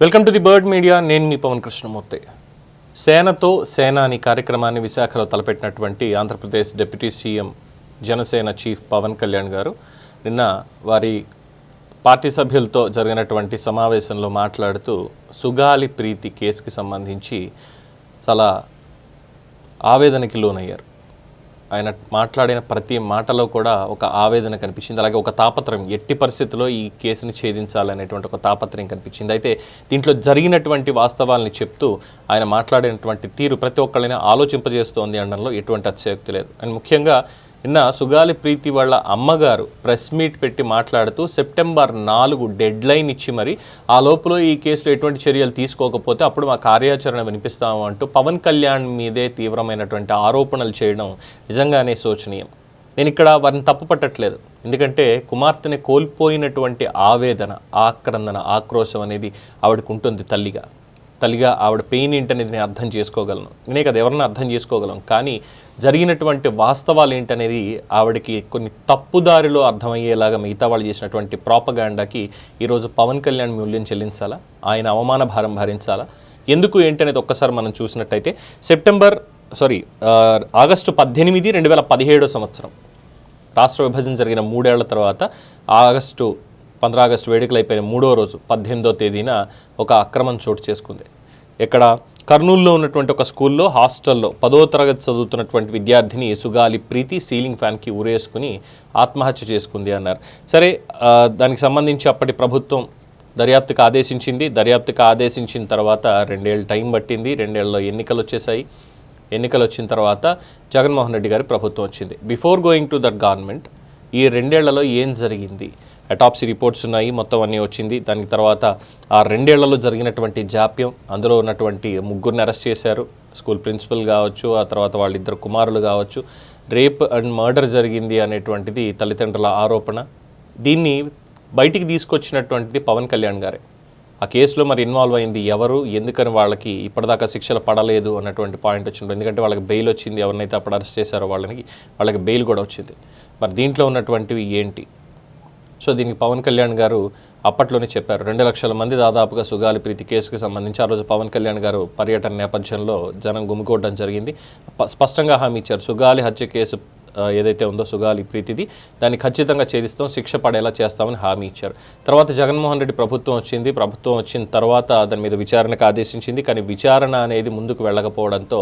Welcome to the Bird Media నేను మీ పవన్ కృష్ణమూర్తి. సేనతో సేన అని కార్యక్రమాన్ని విశాఖలో తలపెట్టినటువంటి Andhra Pradesh deputy CM Janasena chief Pavan Kalyan garu నిన్న వారి పార్టీ సభ్యులతో జరిగినటువంటి సమావేశంలో మాట్లాడుతూ సుగాలి ప్రీతి కేసుకి సంబంధించి చాలా ఆవేదనకి లోనయ్యారు. ఆయన మాట్లాడిన ప్రతి మాటలో కూడా ఒక ఆవేదన కనిపించింది. అలాగే ఒక తాపత్రయం ఎట్టి పరిస్థితుల్లో ఈ కేసుని ఛేదించాలనేటువంటి ఒక తాపత్రయం కనిపించింది. అయితే దీంట్లో జరిగినటువంటి వాస్తవాల్ని చెప్తూ ఆయన మాట్లాడినటువంటి తీరు ప్రతి ఒక్కళ్ళని ఆలోచింపజేస్తోంది అనడంలో ఎటువంటి అతిశయోక్తి లేదు. అండ్ ముఖ్యంగా నిన్న సుగాలి ప్రీతి వాళ్ళ అమ్మగారు ప్రెస్ మీట్ పెట్టి మాట్లాడుతూ సెప్టెంబర్ నాలుగు డెడ్ లైన్ ఇచ్చి మరి ఆ లోపల ఈ కేసులో ఎటువంటి చర్యలు తీసుకోకపోతే అప్పుడు మా కార్యాచరణ వినిపిస్తాము అంటూ పవన్ కళ్యాణ్ మీదే తీవ్రమైనటువంటి ఆరోపణలు చేయడం నిజంగానే శోచనీయం. నేను ఇక్కడ వారిని తప్పు పట్టట్లేదు. ఎందుకంటే కుమార్తెని కోల్పోయినటువంటి ఆవేదన ఆక్రందన ఆక్రోశం అనేది ఆవిడకు ఉంటుంది తల్లిగా. తల్లిగా ఆవిడ పెయిన్ ఏంటనేది నేను అర్థం చేసుకోగలను. నేనే కదా ఎవరన్నా అర్థం చేసుకోగలను. కానీ జరిగినటువంటి వాస్తవాలు ఏంటనేది ఆవిడకి కొన్ని తప్పుదారిలో అర్థమయ్యేలాగా మిగతా వాళ్ళు చేసినటువంటి ప్రాపగాండాకి ఈరోజు పవన్ కళ్యాణ్ మూల్యం చెల్లించాలా? ఆయన అవమాన భారం భరించాలా? ఎందుకు ఏంటనేది ఒక్కసారి మనం చూసినట్టయితే సెప్టెంబర్ సారీ ఆగస్టు పద్దెనిమిది రెండు వేల పదిహేడో సంవత్సరం. రాష్ట్ర విభజన జరిగిన మూడేళ్ళ తర్వాత ఆగస్టు ఆగస్టు వేడుకలు అయిపోయిన మూడో రోజు పద్దెనిమిదో తేదీన ఒక అక్రమం చోటు చేసుకుంది. ఇక్కడ కర్నూలులో ఉన్నటువంటి ఒక స్కూల్లో హాస్టల్లో పదో తరగతి చదువుతున్నటువంటి విద్యార్థిని సుగాలి ప్రీతి సీలింగ్ ఫ్యాన్కి ఉరేసుకుని ఆత్మహత్య చేసుకుంది అన్నారు. సరే దానికి సంబంధించి అప్పటి ప్రభుత్వం దర్యాప్తుకు ఆదేశించింది. దర్యాప్తుకు ఆదేశించిన తర్వాత రెండేళ్ళు టైం పట్టింది. రెండేళ్ళలో ఎన్నికలు వచ్చేసాయి ఎన్నికలు వచ్చిన తర్వాత జగన్మోహన్ రెడ్డి గారి ప్రభుత్వం వచ్చింది. Before going to that government ఈ రెండేళ్ళలో ఏం జరిగింది? అటాప్సీ రిపోర్ట్స్ ఉన్నాయి మొత్తం అన్నీ వచ్చింది. దాని తర్వాత ఆ రెండేళ్ళలో జరిగినటువంటి జాప్యం అందులో ఉన్నటువంటి ముగ్గురిని అరెస్ట్ చేశారు. స్కూల్ ప్రిన్సిపల్ కావచ్చు ఆ తర్వాత వాళ్ళిద్దరు కుమారులు కావచ్చు. రేప్ అండ్ మర్డర్ జరిగింది అనేటువంటిది తల్లిదండ్రుల ఆరోపణ. దీన్ని బయటికి తీసుకొచ్చినటువంటిది పవన్ కళ్యాణ్ గారే. ఆ కేసులో మరి ఇన్వాల్వ్ అయింది ఎవరు? ఎందుకని వాళ్ళకి ఇప్పటిదాకా శిక్షలు పడలేదు అన్నటువంటి పాయింట్ వచ్చింది. ఎందుకంటే వాళ్ళకి బెయిల్ వచ్చింది. ఎవరినైతే అప్పుడు అరెస్ట్ చేశారో వాళ్ళకి వాళ్ళకి బెయిల్ కూడా వచ్చింది. మరి దీంట్లో ఉన్నటువంటివి ఏంటి? సో దీనికి పవన్ కళ్యాణ్ గారు అప్పట్లోనే చెప్పారు రెండు లక్షల మంది దాదాపుగా సుగాలి ప్రీతి కేసుకు సంబంధించి ఆ రోజు పవన్ కళ్యాణ్ గారు పర్యటన నేపథ్యంలో జనం గుమికోవడం జరిగింది. స్పష్టంగా హామీ ఇచ్చారు సుగాలి హత్య కేసు ఏదైతే ఉందో సుగాలి ప్రీతిది దాన్ని ఖచ్చితంగా ఛేదిస్తాం శిక్ష పడేలా చేస్తామని హామీ ఇచ్చారు. తర్వాత జగన్మోహన్ రెడ్డి ప్రభుత్వం వచ్చింది ప్రభుత్వం వచ్చిన తర్వాత దాని మీద విచారణకు ఆదేశించింది కానీ విచారణ అనేది ముందుకు వెళ్ళకపోవడంతో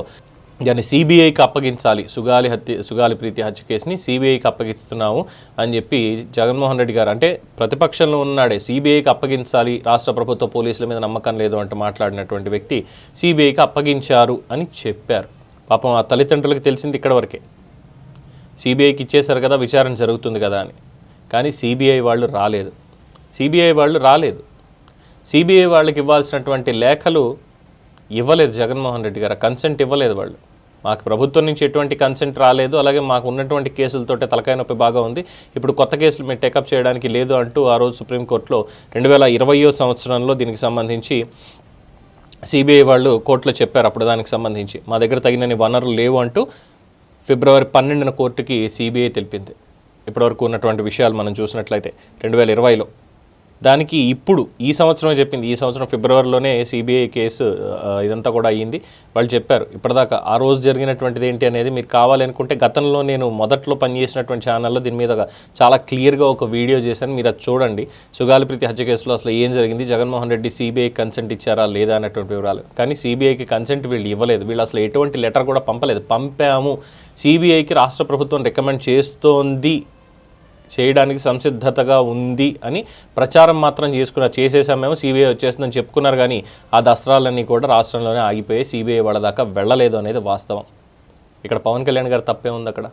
దాన్ని సిబిఐకి అప్పగించాలి. సుగాలి హత్య సుగాలి ప్రీతి హత్య కేసుని సిబిఐకి అప్పగిస్తున్నాము అని చెప్పి జగన్మోహన్ రెడ్డి గారు అంటే ప్రతిపక్షంలో ఉన్నాడే సిబిఐకి అప్పగించాలి రాష్ట్ర ప్రభుత్వ పోలీసుల మీద నమ్మకం లేదు అంటూ మాట్లాడినటువంటి వ్యక్తి సిబిఐకి అప్పగించారు అని చెప్పారు. పాపం ఆ తల్లిదండ్రులకు తెలిసింది ఇక్కడ వరకే. సిబిఐకి ఇచ్చేశారు కదా విచారణ జరుగుతుంది కదా అని. కానీ సిబిఐ వాళ్ళు రాలేదు. సిబిఐ వాళ్ళు రాలేదు. సిబిఐ వాళ్ళకి ఇవ్వాల్సినటువంటి లేఖలు ఇవ్వలేదు జగన్మోహన్ రెడ్డి గారు. కన్సెంట్ ఇవ్వలేదు వాళ్ళు. మాకు ప్రభుత్వం నుంచి ఎటువంటి కన్సెంట్ రాలేదు. అలాగే మాకు ఉన్నటువంటి కేసులతోటే తలకాయ నొప్పి బాగా ఉంది. ఇప్పుడు కొత్త కేసులు మేము టేకప్ చేయడానికి లేదు అంటూ ఆ రోజు సుప్రీంకోర్టులో రెండు వేల ఇరవయో సంవత్సరంలో దీనికి సంబంధించి సిబిఐ వాళ్ళు కోర్టులో చెప్పారు అప్పుడు దానికి సంబంధించి. మా దగ్గర తగినన్ని వనరులు లేవు అంటూ ఫిబ్రవరి పన్నెండున కోర్టుకి సిబిఐ తెలిపింది. ఇప్పటివరకు ఉన్నటువంటి విషయాలు మనం చూసినట్లయితే రెండు వేల ఇరవైలో దానికి ఇప్పుడు ఈ సంవత్సరమే చెప్పింది. ఈ సంవత్సరం ఫిబ్రవరిలోనే సిబిఐ కేసు ఇదంతా కూడా అయ్యింది. వాళ్ళు చెప్పారు ఇప్పటిదాకా ఆ రోజు జరిగినటువంటిది ఏంటి అనేది మీరు కావాలనుకుంటే గతంలో నేను మొదట్లో పనిచేసినటువంటి ఛానల్లో దీని మీద చాలా క్లియర్గా ఒక వీడియో చేశాను. మీరు అది చూడండి. సుగాలిప్రీతి హత్య కేసులో అసలు ఏం జరిగింది? జగన్మోహన్ రెడ్డి సిబిఐ కన్సెంట్ ఇచ్చారా లేదా అనేటువంటి వివరాలు. కానీ సిబిఐకి కన్సెంట్ వీళ్ళు ఇవ్వలేదు. వీళ్ళు అసలు ఎటువంటి లెటర్ కూడా పంపలేదు. పంపాము. సిబిఐకి రాష్ట్ర ప్రభుత్వం రికమెండ్ చేస్తోంది చేయడానికి సంసిద్ధతగా ఉంది అని ప్రచారం మాత్రం చేసుకున్నారు చేసేసామేమో సిబిఐ వచ్చేస్తుందని చెప్పుకున్నారు కానీ ఆ దస్త్రాలన్నీ కూడా రాష్ట్రంలోనే ఆగిపోయి సిబిఐ వాళ్ళ దాకా వెళ్ళలేదు అనేది వాస్తవం. ఇక్కడ పవన్ కళ్యాణ్ గారు తప్పే ఉంది అక్కడ?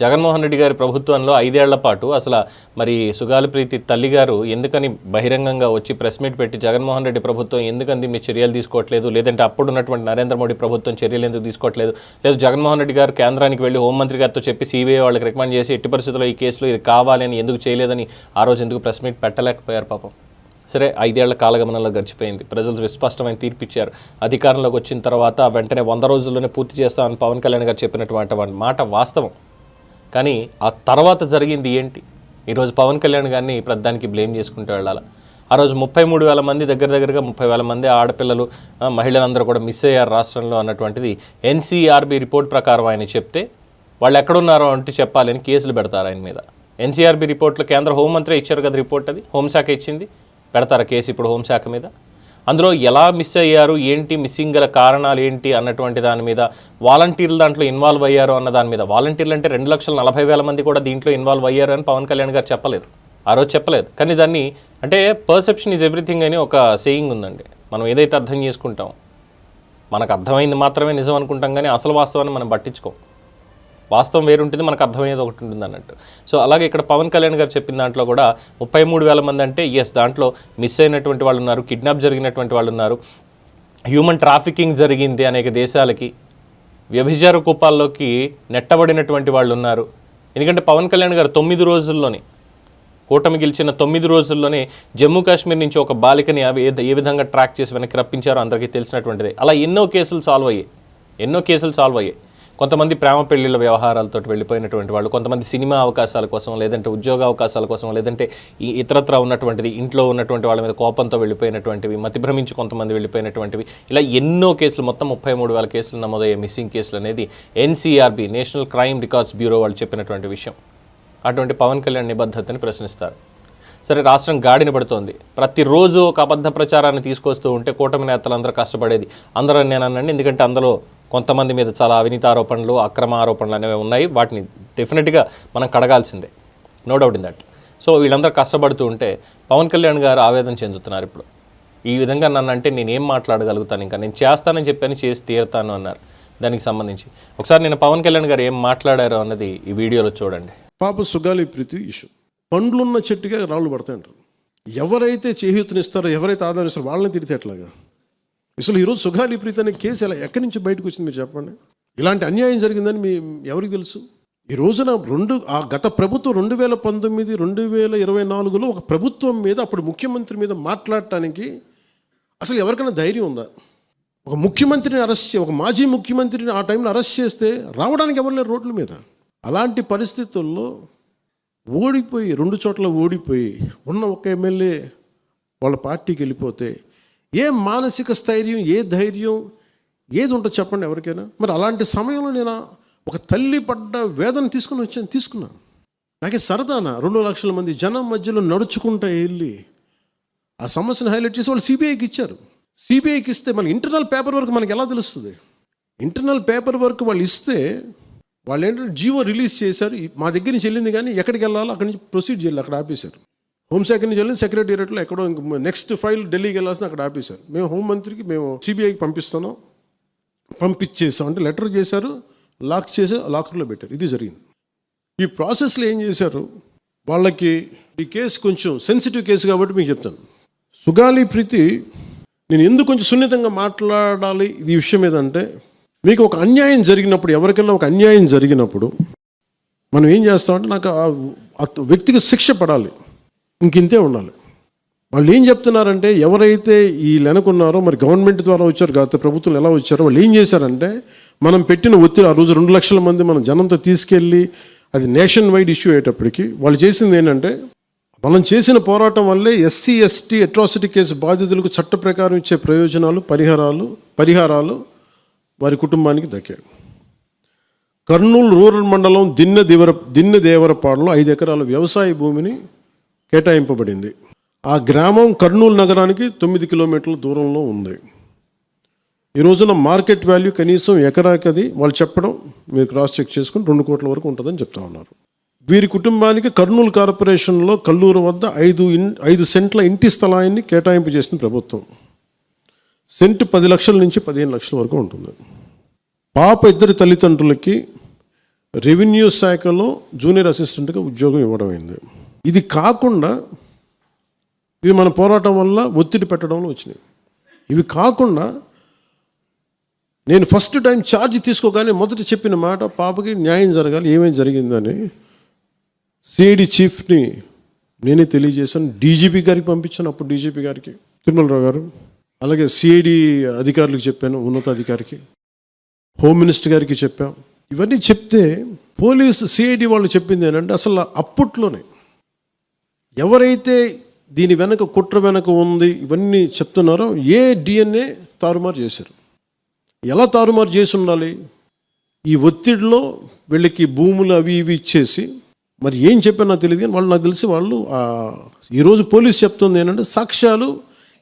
జగన్మోహన్ రెడ్డి గారి ప్రభుత్వంలో ఐదేళ్ళ పాటు అసలు మరి సుగాలి ప్రీతి తల్లి గారు ఎందుకని బహిరంగంగా వచ్చి ప్రెస్ మీట్ పెట్టి జగన్మోహన్ రెడ్డి ప్రభుత్వం ఎందుకని మీ చర్యలు తీసుకోవట్లేదు? లేదంటే అప్పుడు ఉన్నటువంటి నరేంద్ర మోడీ ప్రభుత్వం చర్యలు ఎందుకు తీసుకోవట్లేదు? లేదు జగన్మోహన్ రెడ్డి గారు కేంద్రానికి వెళ్ళి హోంమంత్రి గారితో చెప్పి సిబిఐ వాళ్ళకి రికమెండ్ చేసి ఎట్టి పరిస్థితుల్లో ఈ కేసులో ఇది కావాలని ఎందుకు చేయలేదని ఆ రోజు ఎందుకు ప్రెస్ మీట్ పెట్టలేకపోయారు పాపం? సరే ఐదేళ్ళ కాలగమనంలో గడిచిపోయింది. ప్రజలు విస్పష్టమైన తీర్పిచ్చారు. అధికారంలోకి వచ్చిన తర్వాత వెంటనే వంద రోజుల్లోనే పూర్తి చేస్తామని పవన్ కళ్యాణ్ గారు చెప్పినటువంటి మాట వాస్తవం. కానీ ఆ తర్వాత జరిగింది ఏంటి? ఈరోజు పవన్ కళ్యాణ్ గారిని ప్రధానికి బ్లేమ్ చేసుకుంటూ వెళ్ళాలి? ఆ రోజు ముప్పై మూడు వేల మంది దగ్గర దగ్గరగా ముప్పై వేల మంది ఆడపిల్లలు మహిళలందరూ కూడా మిస్ అయ్యారు రాష్ట్రంలో అన్నటువంటిది ఎన్సీఆర్బీ రిపోర్ట్ ప్రకారం ఆయన చెప్తే వాళ్ళు ఎక్కడున్నారో అంటే చెప్పాలని కేసులు పెడతారు ఆయన మీద. ఎన్సీఆర్బీ రిపోర్ట్లో కేంద్ర హోంమంత్రి ఇచ్చారు కదా రిపోర్ట్ అది? హోంశాఖ ఇచ్చింది. పెడతారా కేసు ఇప్పుడు హోంశాఖ మీద? అందులో ఎలా మిస్ అయ్యారు? ఏంటి మిస్సింగ్ గల కారణాలు ఏంటి? అన్నటువంటి దాని మీద వాలంటీర్లు దాంట్లో ఇన్వాల్వ్ అయ్యారు అన్న దాని మీద. వాలంటీర్లు అంటే రెండు లక్షల నలభై వేల మంది కూడా దీంట్లో ఇన్వాల్వ్ అయ్యారు అని పవన్ కళ్యాణ్ గారు చెప్పలేదు. ఆ రోజు చెప్పలేదు. కానీ దాన్ని అంటే పర్సెప్షన్ ఈజ్ ఎవ్రీథింగ్ అని ఒక సేయింగ్ ఉందండి. మనం ఏదైతే అర్థం చేసుకుంటాం మనకు అర్థమైంది మాత్రమే నిజం అనుకుంటాం కానీ అసలు వాస్తవాన్ని మనం పట్టించుకోం. వాస్తవం వేరుంటుంది మనకు అర్థమయ్యేది ఒకటి ఉంటుంది అన్నట్టు. సో అలాగే ఇక్కడ పవన్ కళ్యాణ్ గారు చెప్పిన దాంట్లో కూడా ముప్పై మూడు వేల మంది అంటే ఎస్ దాంట్లో మిస్ అయినటువంటి వాళ్ళు ఉన్నారు కిడ్నాప్ జరిగినటువంటి వాళ్ళు ఉన్నారు. హ్యూమన్ ట్రాఫికింగ్ జరిగింది అనేక దేశాలకి. వ్యభిచార కూపాల్లోకి నెట్టబడినటువంటి వాళ్ళు ఉన్నారు. ఎందుకంటే పవన్ కళ్యాణ్ గారు తొమ్మిది రోజుల్లోనే కూటమి గెలిచిన తొమ్మిది రోజుల్లోనే జమ్మూ కాశ్మీర్ నుంచి ఒక బాలికని అవి ఏ ఏ విధంగా ట్రాక్ చేసి వెనక్కి రప్పించారో అందరికీ తెలిసినటువంటిది. అలా ఎన్నో కేసులు సాల్వ్ అయ్యాయి. ఎన్నో కేసులు సాల్వ్ అయ్యాయి. కొంతమంది ప్రేమ పెళ్ళిళ్ళ వ్యవహారాలతో వెళ్ళిపోయినటువంటి వాళ్ళు కొంతమంది సినిమా అవకాశాల కోసం లేదంటే ఉద్యోగ అవకాశాల కోసం లేదంటే ఈ ఇతరత్ర ఉన్నటువంటిది ఇంట్లో ఉన్నటువంటి వాళ్ళ మీద కోపంతో వెళ్ళిపోయినటువంటివి మతిభ్రమించి కొంతమంది వెళ్ళిపోయినటువంటివి ఇలా ఎన్నో కేసులు మొత్తం ముప్పై మూడు వేల కేసులు నమోదయ్యే మిస్సింగ్ కేసులు అనేది NCRB national crime records bureau వాళ్ళు చెప్పినటువంటి విషయం. అటువంటి పవన్ కళ్యాణ్ నిబద్ధతని ప్రశ్నిస్తారు. సరే రాష్ట్రం గాడిన పడుతోంది. ప్రతిరోజు ఒక అబద్ధ ప్రచారాన్ని తీసుకొస్తూ ఉంటే కూటమి నేతలందరూ కష్టపడేది అందరూ నేను అనండి ఎందుకంటే అందులో కొంతమంది మీద చాలా అవినీతి ఆరోపణలు అక్రమ ఆరోపణలు అనేవి ఉన్నాయి. వాటిని డెఫినెట్గా మనం కడగాల్సిందే. No doubt in that so వీళ్ళందరూ కష్టపడుతూ ఉంటే పవన్ కళ్యాణ్ గారు ఆవేదన చెందుతున్నారు ఇప్పుడు. ఈ విధంగా నన్ను అంటే నేను ఏం మాట్లాడగలుగుతాను? ఇంకా నేను చేస్తానని చెప్పాను చేసి తీరుతాను అన్నారు. దానికి సంబంధించి. ఒకసారి నేను పవన్ కళ్యాణ్ గారు ఏం మాట్లాడారో అన్నది ఈ వీడియోలో చూడండి. పాప సుగాలి ప్రీతి ఇష్యూ. పండ్లున్న చెట్టుగా రాళ్ళు పడతాయంటారు. ఎవరైతే చేయూతనిస్తారో ఎవరైతే ఆదాయం ఇస్తారో వాళ్ళని తిడితే ఎట్లాగా? అసలు ఈరోజు సుగాలి ప్రీతి అనే కేసు ఎలా ఎక్కడి నుంచి బయటకు వచ్చింది మీరు చెప్పండి. ఇలాంటి అన్యాయం జరిగిందని మీ ఎవరికి తెలుసు? ఈ రోజున రెండు ఆ గత ప్రభుత్వం రెండు వేల పంతొమ్మిది రెండు వేల ఇరవై నాలుగులో ఒక ప్రభుత్వం మీద అప్పుడు ముఖ్యమంత్రి మీద మాట్లాడటానికి అసలు ఎవరికైనా ధైర్యం ఉందా? ఒక ముఖ్యమంత్రిని అరెస్ట్ చే ఒక మాజీ ముఖ్యమంత్రిని ఆ టైంలో అరెస్ట్ చేస్తే రావడానికి ఎవరు లేరు రోడ్ల మీద. అలాంటి పరిస్థితుల్లో ఓడిపోయి రెండు చోట్ల ఓడిపోయి ఉన్న ఒక ఎమ్మెల్యే వాళ్ళ పార్టీకి వెళ్ళిపోతే ఏ మానసిక స్థైర్యం ఏ ధైర్యం ఏది ఉంటుంది చెప్పండి ఎవరికైనా. మరి అలాంటి సమయంలో నేను ఒక తల్లి పడ్డ వేదన తీసుకుని వచ్చాను తీసుకున్నాను నాకే సరదానా. రెండు లక్షల మంది జనం మధ్యలో నడుచుకుంటూ వెళ్ళి ఆ సమస్యను హైలైట్ చేసి వాళ్ళు సిబిఐకి ఇచ్చారు. సిబిఐకి ఇస్తే మన ఇంటర్నల్ పేపర్ వర్క్ మనకి ఎలా తెలుస్తుంది? ఇంటర్నల్ పేపర్ వర్క్ వాళ్ళు ఇస్తే వాళ్ళు ఏంటంటే జీవో రిలీజ్ చేశారు. మా దగ్గర నుంచి వెళ్ళింది కానీ ఎక్కడికి వెళ్ళాలో అక్కడి నుంచి ప్రొసీడ్ చేయాలి అక్కడ ఆపేశారు. హోంశాఖ నుంచి వెళ్ళింది సెక్రటేరియట్లో ఎక్కడో ఇంక నెక్స్ట్ ఫైల్ ఢిల్లీకి వెళ్ళాల్సిన అక్కడ ఆపేశారు మేము హోంమంత్రికి మేము సిబిఐకి పంపిస్తున్నాం. పంపించేసాం. అంటే లెటర్ చేశారు లాక్ చేసి లాకర్లో పెట్టారు. ఇది జరిగింది. ఈ ప్రాసెస్లో ఏం చేశారు? వాళ్ళకి ఈ కేసు కొంచెం సెన్సిటివ్ కేసు కాబట్టి మీకు చెప్తాను. సుగాలి ప్రీతి నేను ఎందుకు కొంచెం సున్నితంగా మాట్లాడాలి? ఇది విషయం ఏదంటే మీకు ఒక అన్యాయం జరిగినప్పుడు ఎవరికైనా ఒక అన్యాయం జరిగినప్పుడు మనం ఏం చేస్తామంటే నాకు ఆ వ్యక్తికి శిక్ష పడాలి. ఇంకింతే ఉండాలి. వాళ్ళు ఏం చెప్తున్నారంటే ఎవరైతే ఈ లెనకున్నారో మరి గవర్నమెంట్ ద్వారా వచ్చారు గత ప్రభుత్వం ఎలా వచ్చారో వాళ్ళు ఏం చేశారంటే మనం పెట్టిన ఒత్తిడి ఆ రోజు రెండు లక్షల మంది మనం జనంతో తీసుకెళ్ళి అది నేషన్ వైడ్ ఇష్యూ అయ్యేటప్పటికి వాళ్ళు చేసింది ఏంటంటే మనం చేసిన పోరాటం వల్లే ఎస్సీ ఎస్టీ అట్రాసిటీ కేసు బాధితులకు చట్ట ప్రకారం ఇచ్చే ప్రయోజనాలు పరిహారాలు పరిహారాలు వారి కుటుంబానికి దక్కాయి. కర్నూలు రూరల్ మండలం దిన్నె దేవర దిన్నె దేవరపాడులో ఐదు ఎకరాల వ్యవసాయ భూమిని కేటాయింపబడింది. ఆ గ్రామం కర్నూలు నగరానికి తొమ్మిది కిలోమీటర్ల దూరంలో ఉంది. ఈ రోజున మార్కెట్ వాల్యూ కనీసం ఎకరాకి అది వాళ్ళు చెప్పడం మీరు క్రాస్ చెక్ చేసుకుని రెండు కోట్ల వరకు ఉంటుందని చెప్తా ఉన్నారు. వీరి కుటుంబానికి కర్నూలు కార్పొరేషన్లో కల్లూరు వద్ద ఐదు ఇన్ ఐదు సెంట్ల ఇంటి స్థలాన్ని కేటాయింపు చేసిన ప్రభుత్వం. సెంట్ పది లక్షల నుంచి పదిహేను లక్షల వరకు ఉంటుంది. పాప ఇద్దరి తల్లిదండ్రులకి రెవెన్యూ శాఖలో జూనియర్ అసిస్టెంట్గా ఉద్యోగం ఇవ్వడం అయింది. ఇది కాకుండా ఇవి మన పోరాటం వల్ల ఒత్తిడి పెట్టడంలో వచ్చినాయి. ఇవి కాకుండా నేను ఫస్ట్ టైం ఛార్జ్ తీసుకోగానే మొదట చెప్పిన మాట పాపకి న్యాయం జరగాలి ఏమేమి జరిగిందని సిఐడి చీఫ్ని నేనే తెలియజేశాను. డీజీపీ గారికి పంపించాను అప్పుడు డీజీపీ గారికి. తిరుమలరావు గారు అలాగే సిఐడి అధికారులకు చెప్పాను ఉన్నతాధికారికి. హోమ్ మినిస్టర్ గారికి చెప్పాం. ఇవన్నీ చెప్తే పోలీసు సిఐడి వాళ్ళు చెప్పింది ఏంటంటే అసలు అప్పట్లోనే ఎవరైతే దీని వెనక కుట్ర వెనక ఉంది ఇవన్నీ చెప్తున్నారో ఏ డిఎన్ఏ తారుమారు చేశారు? ఎలా తారుమారు చేసి ఉండాలి? ఈ ఒత్తిడిలో వీళ్ళకి భూములు అవి ఇవి ఇచ్చేసి మరి ఏం చెప్పారు నాకు తెలియదు కానీ వాళ్ళు నాకు తెలిసి వాళ్ళు ఈరోజు పోలీస్ చెప్తుంది ఏంటంటే సాక్ష్యాలు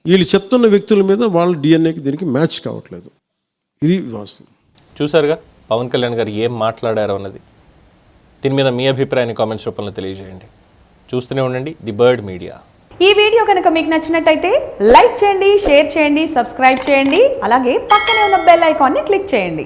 వీళ్ళు చెప్తున్న వ్యక్తుల మీద వాళ్ళ డిఎన్ఏకి దీనికి మ్యాచ్ కావట్లేదు. ఇది వాస్తవం. చూసారుగా పవన్ కళ్యాణ్ గారు ఏం మాట్లాడారు అన్నది. దీని మీద మీ అభిప్రాయాన్ని కామెంట్స్ రూపంలో తెలియజేయండి. చూస్తూనే ఉండండి. The Bird Media. ఈ వీడియో కనుక మీకు నచ్చినట్టయితే లైక్ చేయండి షేర్ చేయండి సబ్స్క్రైబ్ చేయండి. అలాగే పక్కనే ఉన్న బెల్ ఐకాన్ని క్లిక్ చేయండి.